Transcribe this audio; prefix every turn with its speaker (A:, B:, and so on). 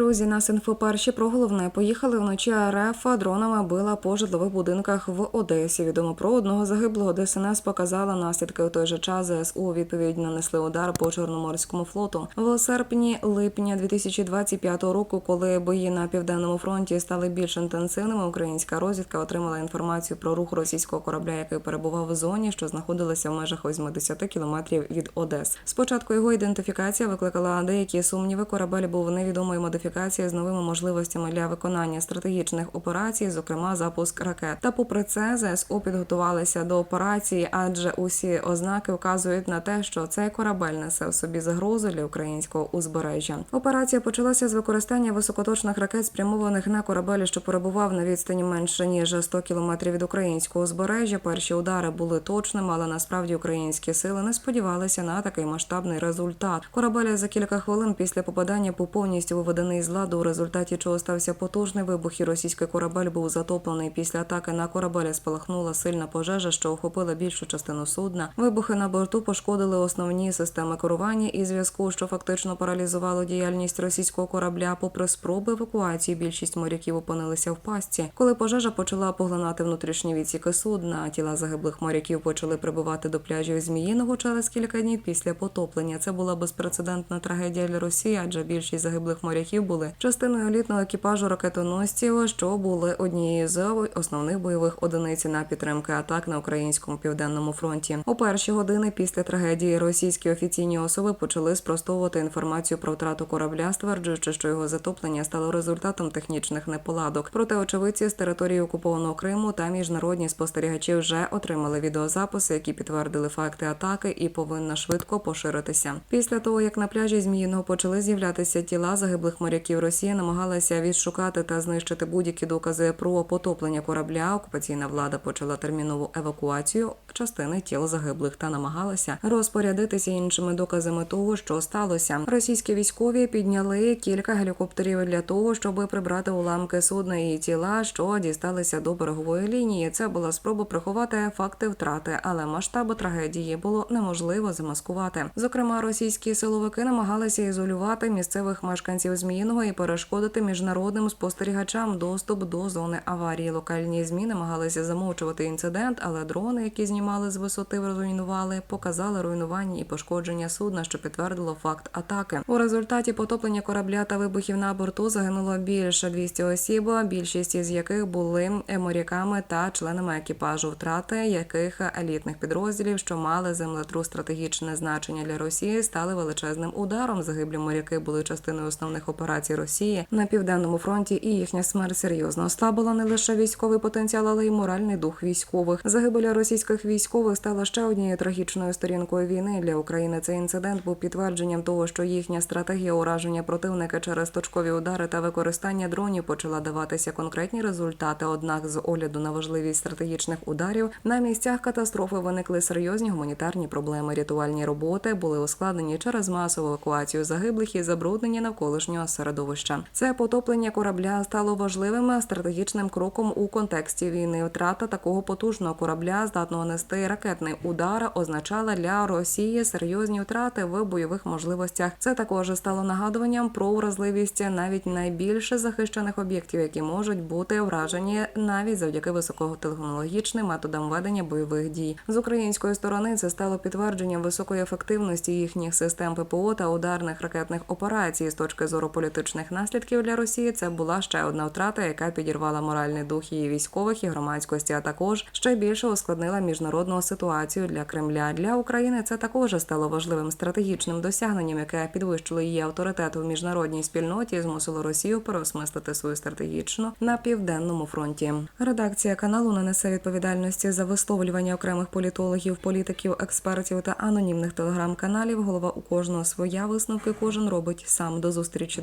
A: Друзі, нас інфоперші про головне. Поїхали вночі РФ дронами била по житлових будинках в Одесі. Відомо про одного загиблого ДСНС показала наслідки. У той же час ЗСУ відповідь нанесли удар по Чорноморському флоту. В серпні-липні 2025 року, коли бої на південному фронті стали більш інтенсивними, українська розвідка отримала інформацію про рух російського корабля, який перебував в зоні, що знаходилася в межах 80 кілометрів від Одес. Спочатку його ідентифікація викликала деякі сумніви. Корабель був невідомої модифікації з новими можливостями для виконання стратегічних операцій, зокрема запуск ракет. Та попри це, ЗСУ підготувалися до операції, адже усі ознаки вказують на те, що цей корабель несе в собі загрозу для українського узбережжя. Операція почалася з використання високоточних ракет, спрямованих на корабель, що перебував на відстані менше ніж 100 кілометрів від українського узбережжя. Перші удари були точними, але насправді українські сили не сподівалися на такий масштабний результат. Корабель за кілька хвилин після попадання був повністю виведений з ладу, у результаті чого стався потужний вибух, і російський корабель був затоплений. Після атаки на корабель спалахнула сильна пожежа, що охопила більшу частину судна. Вибухи на борту пошкодили основні системи керування і зв'язку, що фактично паралізувало діяльність російського корабля. Попри спроби евакуації, більшість моряків опинилися в пастці. Коли пожежа почала поглинати внутрішні відсіки судна, тіла загиблих моряків почали прибувати до пляжів Зміїного через кілька днів після потоплення. Це була безпрецедентна трагедія для Росії, адже більшість загиблих моряків були частиною елітного екіпажу ракетоносців, що були однією з основних бойових одиниць на підтримки атак на українському південному фронті. У перші години після трагедії російські офіційні особи почали спростовувати інформацію про втрату корабля, стверджуючи, що його затоплення стало результатом технічних неполадок. Проте очевидці з території окупованого Криму та міжнародні спостерігачі вже отримали відеозаписи, які підтвердили факти атаки, і повинна швидко поширитися. Після того як на пляжі Зміїного почали з'являтися тіла загиблих моряків, Росія намагалася відшукати та знищити будь-які докази про потоплення корабля. Окупаційна влада почала термінову евакуацію частини тіл загиблих та намагалася розпорядитися іншими доказами того, що сталося. Російські військові підняли кілька гелікоптерів для того, щоб прибрати уламки судна і тіла, що дісталися до берегової лінії. Це була спроба приховати факти втрати, але масштабу трагедії було неможливо замаскувати. Зокрема, російські силовики намагалися ізолювати місцевих мешканців Зміїного і перешкодити міжнародним спостерігачам доступ до зони аварії. Локальні змі намагалися замовчувати інцидент, але дрони, які знімали з висоти, руйнували, показали руйнування і пошкодження судна, що підтвердило факт атаки. У результаті потоплення корабля та вибухів на борту загинуло більше 200 осіб, більшість із яких були моряками та членами екіпажу, втрати яких елітних підрозділів, що мали землетрус стратегічне значення для Росії, стали величезним ударом. Загиблі моряки були частиною основних операцій Росії на південному фронті, і їхня смерть серйозно ослабила не лише військовий потенціал, але й моральний дух військових. Загибель російських військових стала ще однією трагічною сторінкою війни для України. Цей інцидент був підтвердженням того, що їхня стратегія ураження противника через точкові удари та використання дронів почала даватися конкретні результати. Однак, з огляду на важливість стратегічних ударів на місцях катастрофи виникли серйозні гуманітарні проблеми. Рятувальні роботи були ускладнені через масову евакуацію загиблих і забруднення навколишнього середовища. Це потоплення корабля стало важливим стратегічним кроком у контексті війни. Втрата такого потужного корабля, здатного нести ракетний удар, означала для Росії серйозні втрати в бойових можливостях. Це також стало нагадуванням про вразливість навіть найбільше захищених об'єктів, які можуть бути вражені навіть завдяки високотехнологічним методам ведення бойових дій. З української сторони це стало підтвердженням високої ефективності їхніх систем ППО та ударних ракетних операцій. З точки зору політичних наслідків для Росії це була ще одна втрата, яка підірвала моральний дух її військових і громадськості, а також ще більше ускладнила міжнародну ситуацію для Кремля. Для України це також стало важливим стратегічним досягненням, яке підвищило її авторитет у міжнародній спільноті і змусило Росію переосмислити свою стратегічну на південному фронті. Редакція каналу не несе відповідальності за висловлювання окремих політологів, політиків, експертів та анонімних телеграм-каналів. Голова у кожного своя висновки кожен робить сам. До зустрічі,